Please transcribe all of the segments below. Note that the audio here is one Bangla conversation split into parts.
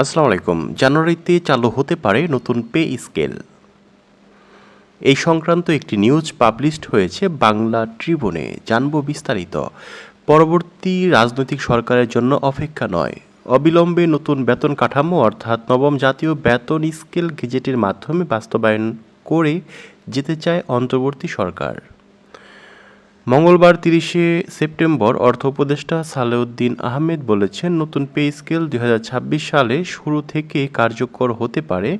আসসালামু আলাইকুম। জানুয়ারিতে চালু হতে পারে নতুন পে স্কেল। এই সংক্রান্ত একটি নিউজ পাবলিশড হয়েছে বাংলা ট্রিবুনে। জানব বিস্তারিত। পরবর্তী রাজনৈতিক সরকারের জন্য অপেক্ষা নয়। অবিলম্বে নতুন বেতন কাঠামো অর্থাৎ নবম জাতীয় বেতন স্কেল গেজেটের মাধ্যমে বাস্তবায়ন করে যেতে চায় অন্তর্বর্তী সরকার। মঙ্গলবার তিরিশে সেপ্টেম্বর অর্থ উপদেষ্টা সালেউদ্দিন আহমেদ বলেছেন, নতুন পে স্কেল দু হাজার ছাব্বিশ সালে শুরু থেকে কার্যকর হতে পারে।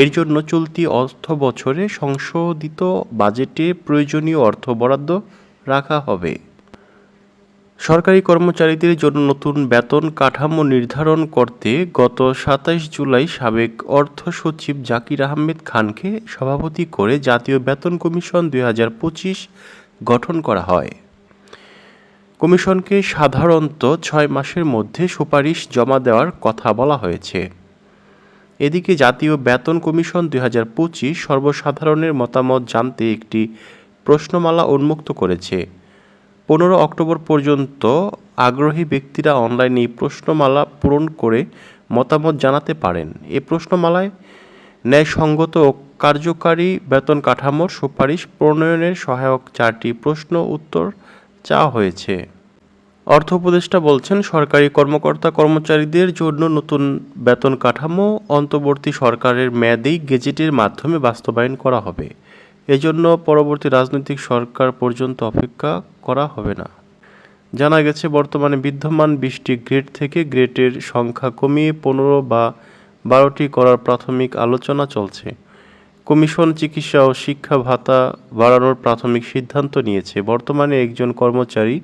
এর জন্য চলতি অর্থ বছরে সংশোধিত বাজেটে প্রয়োজনীয় অর্থ বরাদ্দ রাখা হবে। সরকারি কর্মচারীদের জন্য নতুন বেতন কাঠামো নির্ধারণ করতে গত সাতাইশ জুলাই সাবেক অর্থ সচিব জাকির আহমেদ খানকে সভাপতি করে জাতীয় বেতন কমিশন দু হাজার পঁচিশ গঠন করা হয়। কমিশনকে সাধারণত ছয় মাসের মধ্যে সুপারিশ জমা দেওয়ার কথা বলা হয়েছে। এদিকে জাতীয় বেতন কমিশন দুই সর্বসাধারণের মতামত জানতে একটি প্রশ্নমালা উন্মুক্ত করেছে। পনেরো অক্টোবর পর্যন্ত আগ্রহী ব্যক্তিরা অনলাইনে এই প্রশ্নমালা পূরণ করে মতামত জানাতে পারেন। এ প্রশ্নমালায় ন্যায়সঙ্গত ও কার্যকারী বেতন কাঠামোর সুপারিশ প্রণয়নের সহায়ক চারটি প্রশ্ন উত্তর চাওয়া হয়েছে। অর্থ উপদেষ্টা বলছেন, সরকারি কর্মকর্তা কর্মচারীদের জন্য নতুন বেতন কাঠামো অন্তর্বর্তী সরকারের মেয়াদেই গেজেটের মাধ্যমে বাস্তবায়ন করা হবে। এজন্য পরবর্তী রাজনৈতিক সরকার পর্যন্ত অপেক্ষা করা হবে না। জানা গেছে, বর্তমানে বিদ্যমান বিশটি গ্রেড থেকে গ্রেডের সংখ্যা কমিয়ে পনেরো বা বারোটি করার প্রাথমিক আলোচনা চলছে। কমিশন চিকিৎসা ও শিক্ষা ভাতা বাড়ানোর প্রাথমিক সিদ্ধান্ত নিয়েছে। বর্তমানে একজন কর্মচারী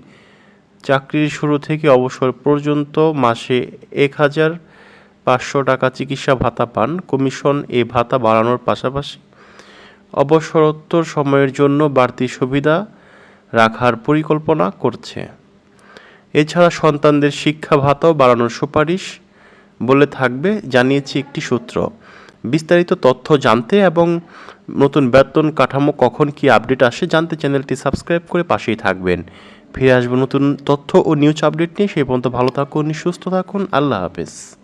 চাকরির শুরু থেকে অবসর পর্যন্ত মাসে এক হাজার পাঁচশো টাকা চিকিৎসা ভাতা পান। কমিশন এ ভাতা বাড়ানোর পাশাপাশি অবসরোত্তর সময়ের জন্য বাড়তি সুবিধা রাখার পরিকল্পনা করছে। এছাড়া সন্তানদের শিক্ষা ভাতাও বাড়ানোর সুপারিশ বলে থাকবে, জানিয়েছে একটি সূত্র। বিস্তারিত তথ্য জানতে এবং নতুন বেতন কাঠামো কখন কি আপডেট আসে জানতে চ্যানেলটি সাবস্ক্রাইব করে পাশেই থাকবেন। ফিরে আসব নতুন তথ্য ও নিউজ আপডেট নিয়ে। সেই পর্যন্ত ভালো থাকুন, সুস্থ থাকুন, আল্লাহ হাফেজ।